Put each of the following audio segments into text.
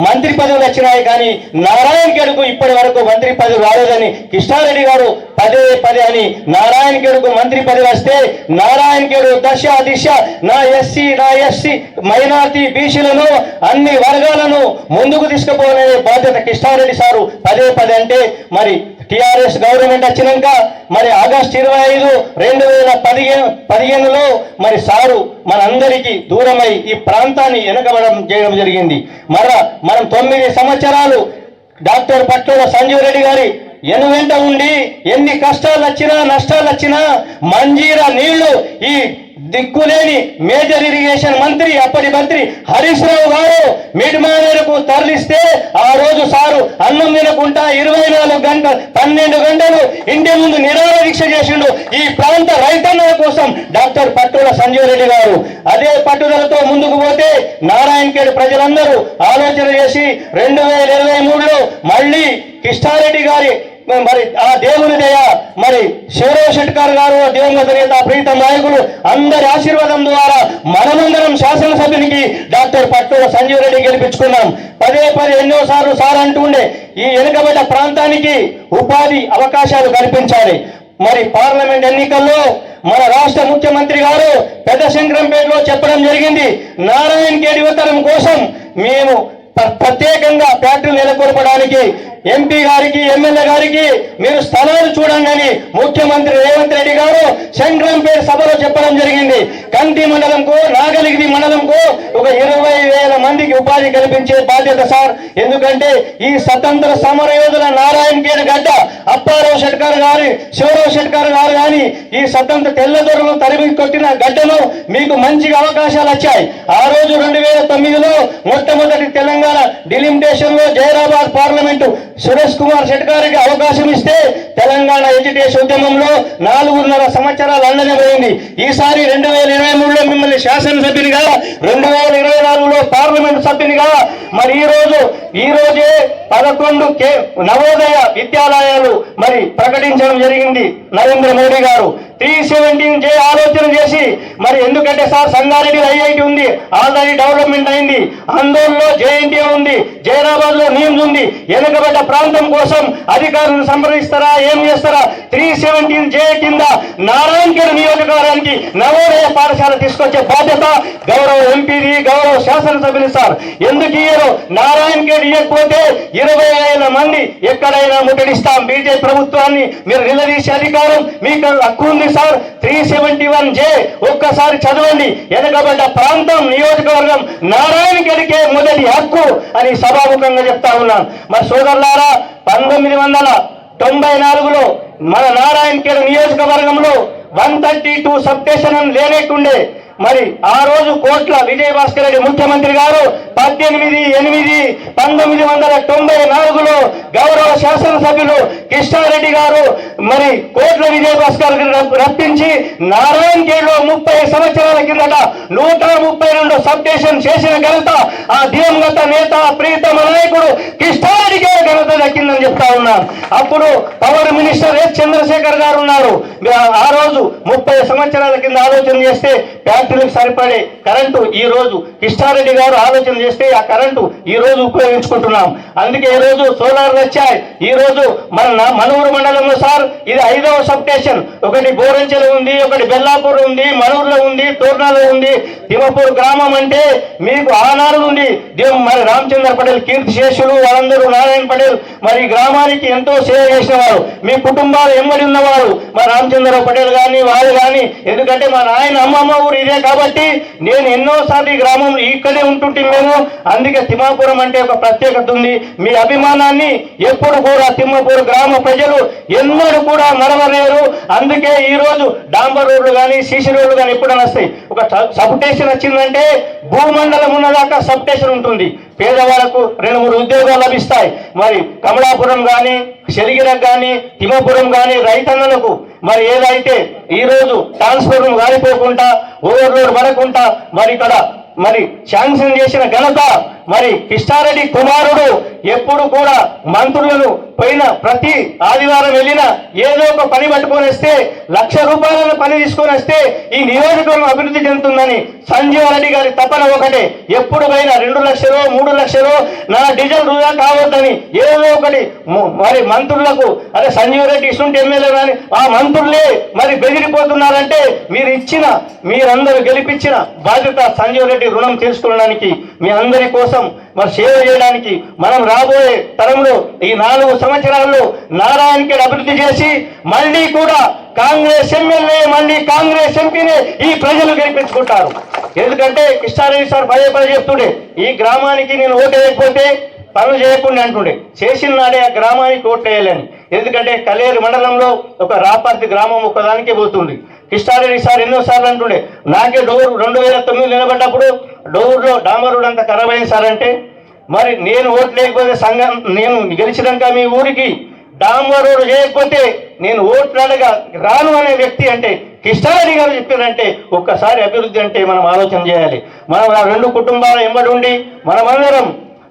మంత్రి పదవులు వచ్చినాయి కానీ నారాయణ గడుకు ఇప్పటి వరకు మంత్రి పదవి రాలేదని కృష్ణారెడ్డి గారు పదే పదే అని నారాయణ గడుకు మంత్రి పదవి వస్తే నారాయణ గడు దశ దిశ నా ఎస్సీ నా ఎస్సీ మైనార్టీ బీసీలను అన్ని వర్గాలను ముందుకు తీసుకుపోలే బాధ్యత కృష్ణారెడ్డి సారు పదే పదే అంటే మరి టిఆర్ఎస్ గవర్నమెంట్ వచ్చినాక మరి ఆగస్ట్ ఇరవై ఐదు రెండు వేల పదిహేను పదిహేనులో మరి సారు మనందరికీ దూరమై ఈ ప్రాంతాన్ని వెనకబడం చేయడం జరిగింది. మరలా మనం తొమ్మిది సంవత్సరాలు డాక్టర్ పట్టుల సంజీవ్ రెడ్డి గారి వెనువెంట ఉండి ఎన్ని కష్టాలు వచ్చినా నష్టాలు వచ్చినా మంజీరా నీళ్ళు ఈ దిక్కులేని మేజర్ ఇరిగేషన్ మంత్రి అప్పటి మంత్రి హరీష్ రావు గారు మిడ్మానేరుకు తరలిస్తే ఆ రోజు సారు అన్నం తినకుండా ఇరవై నాలుగు గంటలు పన్నెండు గంటలు ఇంటి ముందు నిరాహార దీక్ష చేసిండు ఈ ప్రాంత రైతన్నల కోసం డాక్టర్ పట్టుల సంజీవ్ రెడ్డి గారు. అదే పట్టుదలతో ముందుకు పోతే నారాయణఖేడ్ ప్రజలందరూ ఆలోచన చేసి రెండు వేల ఇరవై మూడులో మళ్ళీ కృష్ణారెడ్డి గారి మరి ఆ దేవుని దయ మరి శివరావు శెట్కర్ గారు దివంగత నేత ప్రీతం నాయకులు అందరి ఆశీర్వాదం ద్వారా మనమందరం శాసనసభ్యునికి డాక్టర్ పట్టుల సంజీవ్ రెడ్డి గెలిపించుకున్నాం. పదే పదే ఎన్నో సార్లు సార్ అంటుండే ఈ వెనుకబడ్డ ప్రాంతానికి ఉపాధి అవకాశాలు కల్పించాలి. మరి పార్లమెంట్ ఎన్నికల్లో మన రాష్ట్ర ముఖ్యమంత్రి గారు పెద్ద శంకరంపేటలో చెప్పడం జరిగింది. నారాయణ కేడి ఉత్తరం కోసం మేము ప్రత్యేకంగా ఫ్యాక్టరీ నెలకొల్పడానికి ఎంపీ గారికి ఎమ్మెల్యే గారికి మీరు స్థలాలు చూడండి ముఖ్యమంత్రి రేవంత్ రెడ్డి గారు శంకరంపేట సభలో చెప్పడం జరిగింది. కంటి మండలంకు నాగలిగిరి మండలంకు ఒక ఇరవై వేల మందికి ఉపాధి కల్పించే బాధ్యత సార్. ఎందుకంటే ఈ స్వతంత్ర సమర యోధుల నారాయణ గేడ్ గడ్డ అప్పారావు షెట్కర్ గారి శివరావు షెట్కర్ గారు కానీ ఈ స్వతంత్ర తెల్లదొరలు తరిమి కొట్టిన గడ్డను మీకు మంచిగా అవకాశాలు వచ్చాయి. ఆ రోజు రెండు వేల తొమ్మిదిలో మొట్టమొదటి తెలంగాణ డిలిమిటేషన్లో జైరాబాద్ పార్లమెంటు సురేష్ కుమార్ షెట్కారికి అవకాశం ఇస్తే తెలంగాణ ఎడ్యుకేషన్ ఉద్యమంలో నాలుగున్నర సంవత్సరాలు అన్నది పోయింది. ఈసారి రెండు వేల ఇరవై మూడులో మిమ్మల్ని శాసనసభ్యునిగా రెండు వేల ఇరవై నాలుగులో పార్లమెంట్ సభ్యునిగా మరి ఈ రోజు ఈ రోజే పదకొండు కే నవోదయ విద్యాలయాలు మరి ప్రకటించడం జరిగింది నరేంద్ర మోడీ గారు. త్రీ సెవెంటీన్ జే ఆలోచన చేసి మరి ఎందుకంటే సార్ సంగారెడ్డి ఐఐటి ఉంది ఆల్రెడీ డెవలప్మెంట్ అయింది ఆందోళనలో జేఎన్టీ ఉంది జైరాబాద్లో నీమ్స్ ఉంది వెనుకబడ్డ ప్రాంతం కోసం అధికారులను సంప్రదిస్తారా ఏం చేస్తారా? త్రీ సెవెంటీన్ జే కింద నారాయణగిరి నియోజకవర్గానికి నవోదయ పాఠశాల తీసుకొచ్చే బాధ్యత గౌరవ ఎంపీది గౌరవ శాసనసభ్యులు సార్. ఎందుకు ఇయ్యరు? నారాయణగిరి ఇవ్వకపోతే ఇరవై వేల మంది ఎక్కడైనా ముట్టడిస్తాం. బీజేపీ ప్రభుత్వాన్ని మీరు నిలదీసే అధికారం మీకు హక్కు ఉంది sir three seventy one J ఒక్కసారి చదవండి. వెనకబడ్డ ప్రాంతం నియోజకవర్గం నారాయణఖేడ్కే మొదటి హక్కు అని సభాముఖంగా చెప్తా ఉన్నాను మరి సోదరులారా పంతొమ్మిది వందల తొంభై నాలుగులో మన నారాయణఖేడ్ నియోజకవర్గంలో one thirty two sub station లేనేట్టుండే. మరి ఆ రోజు కోట్ల విజయ భాస్కర్ రెడ్డి ముఖ్యమంత్రి గారు పద్దెనిమిది ఎనిమిది పంతొమ్మిది వందల తొంభై నాలుగులో గౌరవ శాసనసభ్యులు కృష్ణారెడ్డి గారు మరి కోట్ల విజయ భాస్కర్ రప్పించి నారాయణ గేడ్లో ముప్పై సంవత్సరాల కిందట నూట ముప్పై రెండు సబ్ స్టేషన్ చేసిన ఘనత ఆ దివంగత నేత ప్రీతమ నాయకుడు కృష్ణారెడ్డికే దక్కిందని చెప్తా ఉన్నారు అప్పుడు పవర్ మినిస్టర్ ఎస్ చంద్రశేఖర్ గారు ఉన్నారు? ఆ- రోజు ముప్పై సంవత్సరాల కింద ఆలోచన చేస్తే ఫ్యాక్టరీలకు సరిపడే కరెంటు ఈ రోజు కృష్ణారెడ్డి గారు ఆలోచన చేస్తే ఆ కరెంటు ఈ రోజు ఉపయోగించుకుంటున్నాం. అందుకే ఈ రోజు సోలార్లు వచ్చాయి. ఈ రోజు మన మనూరు మండలంలో సార్ ఇది ఐదవ సబ్ స్టేషన్. ఒకటి బోరంచెల ఉంది ఒకటి బెల్లాపూర్ ఉంది మనూరులో ఉంది తోర్నాలో ఉంది. తిమపూర్ గ్రామం అంటే మీకు ఆనాడు నుండి మరి రామచంద్ర పటేల్ కీర్తి శేషులు వాళ్ళందరూ నారాయణ పటేల్ మరి ఈ గ్రామానికి ఎంతో సేవ చేసేవారు. మీ కుటుంబాలు ఎమ్మడి ఉన్నవారు. మా రామచంద్ర పటేల్ కానీ వాళ్ళు కానీ ఎందుకంటే మా నాయన అమ్మమ్మ ఊరు ఇదే కాబట్టి నేను ఎన్నోసార్లు ఈ గ్రామం ఇక్కడే ఉంటుంటే మేము. అందుకే తిమ్మాపురం అంటే ఒక ప్రత్యేకత ఉంది. మీ అభిమానాన్ని ఎప్పుడు కూడా తిమ్మపూర్ గ్రామ ప్రజలు ఎన్నడూ కూడా మరవలేరు. అందుకే ఈరోజు డాంబర్ రోడ్లు కానీ సీసీ రోడ్లు కానీ ఎప్పుడైనా వస్తాయి. ఒక సబ్- సబ్ స్టేషన్ వచ్చిందంటే భూమండలం ఉన్నదాకా సబ్ స్టేషన్ ఉంటుంది. పేదవాళ్ళకు రెండు మూడు ఉద్యోగాలు లభిస్తాయి. మరి కమలాపురం కానీ శరిగిరకు కానీ తిమ్మపురం కానీ రైతన్నలకు మరి ఏదైతే ఈ రోజు ట్రాన్స్ఫార్మర్ గాలిపోకుండా ఓవర్లోడ్ పడకుండా మరి ఇక్కడ మరి శాంక్షన్ చేసిన ఘనత మరి కిష్టారెడ్డి కుమారుడు ఎప్పుడు కూడా మంత్రులను పోయిన ప్రతి ఆదివారం వెళ్ళిన ఏదో ఒక పని పట్టుకొని వస్తే లక్ష రూపాయల పని తీసుకొని వస్తే ఈ నియోజకవర్గం అభివృద్ధి చెందుతుందని సంజీవ్ రెడ్డి గారి తపన ఒకటే. ఎప్పుడు పోయినా రెండు లక్షలు మూడు లక్షలు నా డీజిల్ వృధా కావద్దని ఏదో ఒకటి మరి మంత్రులకు అరే సంజీవ్ రెడ్డి ఇస్తుంటే ఎమ్మెల్యే కానీ ఆ మంత్రులే మరి బెదిరిపోతున్నారంటే మీరు ఇచ్చిన మీరందరూ గెలిపించిన బాధ్యత సంజీవ్ రెడ్డి రుణం తీర్చుకోవడానికి మీ అందరి కోసం మరి సేవ చేయడానికి మనం రాబోయే తరంలో ఈ నాలుగు సంవత్సరాల్లో నారాయణకి అభివృద్ధి చేసి మళ్ళీ కూడా కాంగ్రెస్ ఎమ్మెల్యే మళ్ళీ కాంగ్రెస్ ఎంపీనే ఈ ప్రజలు గెలిపించుకుంటారు. ఎందుకంటే కృష్ణారెడ్డి సార్ పదే పదే చెప్తుండే ఈ గ్రామానికి నేను ఓటు వేయకపోతే పనులు చేయకుండా అంటుండే. చేసిన నాడే ఆ గ్రామానికి ఓట్లు వేయలేను. ఎందుకంటే కలేరు మండలంలో ఒక రాపర్తి గ్రామం ఒకదానికే పోతుంది. కృష్ణారెడ్డి సార్ ఎన్నోసార్లు అంటుండే నాకే డోర్ రెండు వేల తొమ్మిది నిలబడ్డప్పుడు డోర్లో డామర్ అంత అంతా ఖరాబ్ అయింది సార్ అంటే మరి నేను ఓట్లు లేకపోతే సంఘం నేను గెలిచినాక మీ ఊరికి డామరుడు రోడ్ చేయకపోతే నేను ఓట్లు అడగా రాను అనే వ్యక్తి అంటే కృష్ణారెడ్డి గారు చెప్పారంటే ఒక్కసారి అభివృద్ధి అంటే మనం ఆలోచన చేయాలి. మనం ఆ రెండు కుటుంబాల ఎంబడి ఉండి మనమందరం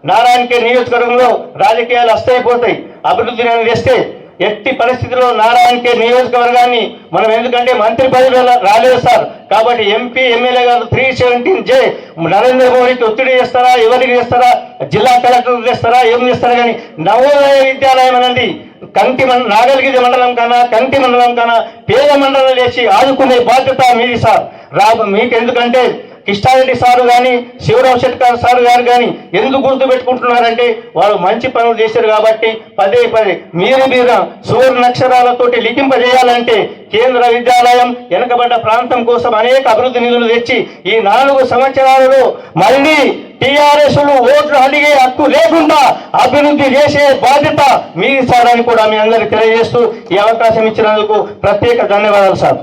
నారాయణకే నియోజకవర్గంలో రాజకీయాలు అస్తైపోతాయి. అభివృద్ధి నేను చేస్తే ఎట్టి పరిస్థితిలో నారాయణకే నియోజకవర్గాన్ని మనం ఎందుకంటే మంత్రి పదవి రాలేదు సార్. కాబట్టి ఎంపీ ఎమ్మెల్యే గారు త్రీ సెవెంటీన్ జే నరేంద్ర మోడీకి ఒత్తిడి చేస్తారా ఎవరికి చేస్తారా జిల్లా కలెక్టర్ చేస్తారా ఏం చేస్తారా కానీ నవోదయ విద్యాలయం అనేది కంటి మండ నాగలిగిరి మండలం కన్నా కంటి మండలం కన్నా పేద మండలం లేచి ఆదుకునే బాధ్యత మీది సార్. రా మీకు ఎందుకంటే కృష్ణారెడ్డి సారు కానీ శివరావు శెట్కర్ సారు గారు కానీ ఎందుకు గుర్తు పెట్టుకుంటున్నారంటే వాళ్ళు మంచి పనులు చేశారు కాబట్టి పదే పదే మీరు మీద సువర్ణ అక్షరాలతోటి లిఖింపజేయాలంటే కేంద్ర విద్యాలయం వెనుకబడ్డ ప్రాంతం కోసం అనేక అభివృద్ధి నిధులు తెచ్చి ఈ నాలుగు సంవత్సరాలలో మళ్ళీ టీఆర్ఎస్ ఓట్లు అడిగే హక్కు లేకుండా అభివృద్ధి చేసే బాధ్యత మీ సార్ అని కూడా మీ అందరికి తెలియజేస్తూ ఈ అవకాశం ఇచ్చినందుకు ప్రత్యేక ధన్యవాదాలు సార్.